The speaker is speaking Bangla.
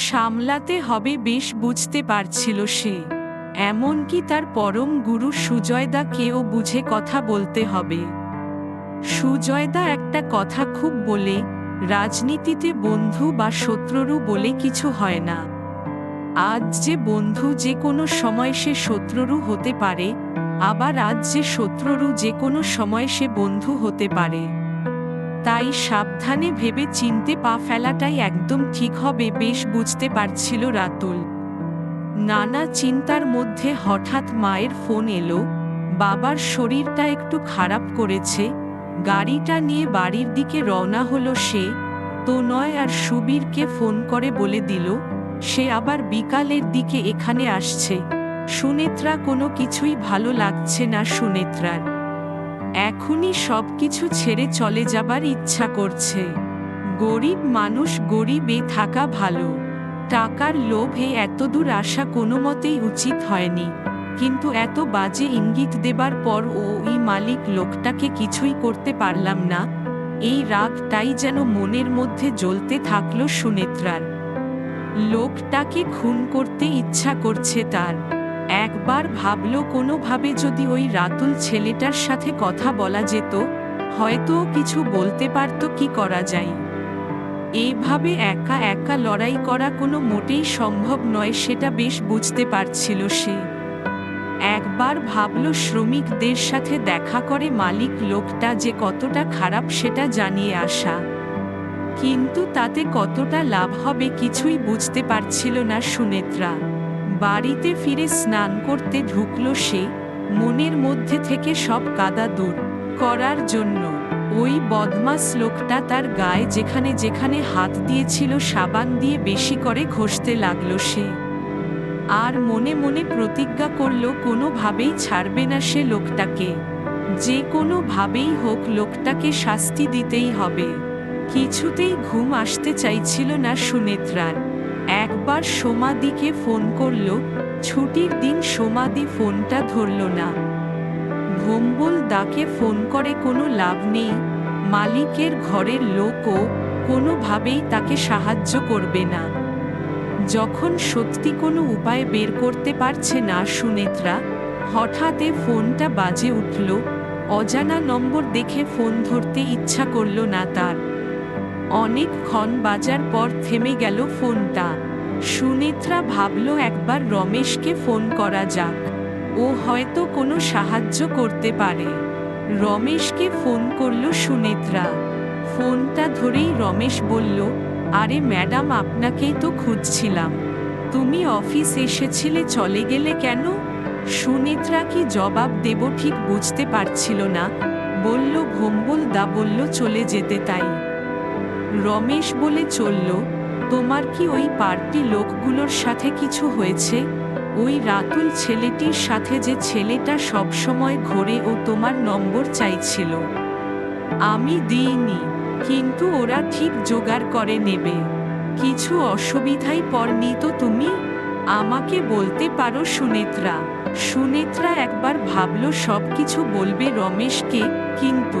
সামলাতে হবে বেশ বুঝতে পারছিল সে। এমনকি তার পরম গুরু সুজয়দাকেও বুঝে কথা বলতে হবে। সুজয়দা একটা কথা খুব বলে, রাজনীতিতে বন্ধু বা শত্রুরু বলে কিছু হয় না। আজ যে বন্ধু যে কোনো সময় সে শত্রুরু হতে পারে, আবার আজ যে শত্রুরু যে কোনো সময় সে বন্ধু হতে পারে। তাই সাবধানে ভেবে চিনতে পা ফেলাটাই একদম ঠিক হবে বেশ বুঝতে পারছিল রাতুল। নানা চিন্তার মধ্যে হঠাৎ মায়ের ফোন এলো, বাবার শরীরটা একটু খারাপ করেছে, গাড়িটা নিয়ে বাড়ির দিকে রওনা হলো সে তো নয় আর সুবীরকে ফোন করে বলে দিল, সে আবার বিকালের দিকে এখানে আসছে, সুনেত্রা কোনো কিছুই ভালো লাগছে না সুনেত্রার। এখনই সব কিছু ছেড়ে চলে যাবার ইচ্ছা করছে। গরিব মানুষ গরিবে থাকা ভালো। টাকার লোভে এতদূর আসা কোনো মতেই উচিত হয়নি। কিন্তু এত বাজে ইঙ্গিত দেবার পর ও ওই মালিক লোকটাকে কিছুই করতে পারলাম না। এই রাগটাই যেন মনের মধ্যে জ্বলতে থাকল সুনেত্রার। লোকটাকে খুন করতে ইচ্ছা করছে তার। একবার ভাবল, কোনোভাবে যদি ওই রাতুল ছেলেটার সাথে কথা বলা যেত, হয়তো কিছু বলতে পারত, কি করা যায়? এইভাবে একা একা লড়াই করা কোনো মোটেই সম্ভব নয়, সেটা বেশ বুঝতে পারছিল সে। একবার ভাবল, শ্রমিকদের সাথে দেখা করে মালিক লোকটা যে কতটা খারাপ, সেটা জানিয়ে আসা। কিন্তু তাতে কতটা লাভ হবে কিছুই বুঝতে পারছিল না সুনেত্রা। বাড়িতে ফিরে স্নান করতে ঢুকল সে, মনের মধ্যে থেকে সব কাদা দূর করার জন্য। ওই বদমাস লোকটা তার গায়ে যেখানে যেখানে হাত দিয়েছিল সাবান দিয়ে বেশি করে ঘষতে লাগল সে। আর মনে মনে প্রতিজ্ঞা করল, কোনোভাবেই ছাড়বে না সে লোকটাকে। যে কোনোভাবেই হোক লোকটাকে শাস্তি দিতেই হবে। কিছুতেই ঘুম আসতে চাইছিল না সুনেত্রার। একবার সোমাদিকে ফোন করল, ছুটির দিন সোমাদি ফোনটা ধরল না। ভোম্বল দাকে ফোন করে কোনো লাভ নেই, মালিকের ঘরের লোকও কোনোভাবেই তাকে সাহায্য করবে না। যখন সত্যি কোনো উপায় বের করতে পারছে না সুনেত্রা, হঠাৎ ফোনটা বাজে উঠল, অজানা নম্বর দেখে ফোন ধরতে ইচ্ছা করল না তার। অনেকক্ষণ বাজার পর থেমে গেল ফোনটা। সুনেত্রা ভাবল একবার রমেশকে ফোন করা যাক। ও হয়তো কোনো সাহায্য করতে পারে। রমেশকে ফোন করল সুনেত্রা। ফোনটা ধরেই রমেশ বলল, আরে ম্যাডাম, আপনাকেই তো খুঁজছিলাম। তুমি অফিস এসেছিলে, চলে গেলে কেন? সুনেত্রা কি জবাব দেব ঠিক বুঝতে পারছিল না। বলল, ভোম্বল দা বলল চলে যেতে তাই। রমেশ বলে চলল, তোমার কি ওই পার্টি লোকগুলোর সাথে কিছু হয়েছে? ওই রাতুল ছেলেটির সাথে যে ছেলেটা সবসময় ঘোরে ও তোমার নম্বর চাইছিল। আমি দিইনি, কিন্তু ওরা ঠিক জোগাড় করে নেবে। কিছু অসুবিধাই পড়নি তো তুমি? আমাকে বলতে পারো সুনেত্রা। সুনেত্রা একবার ভাবল সব কিছু বলবে রমেশকে, কিন্তু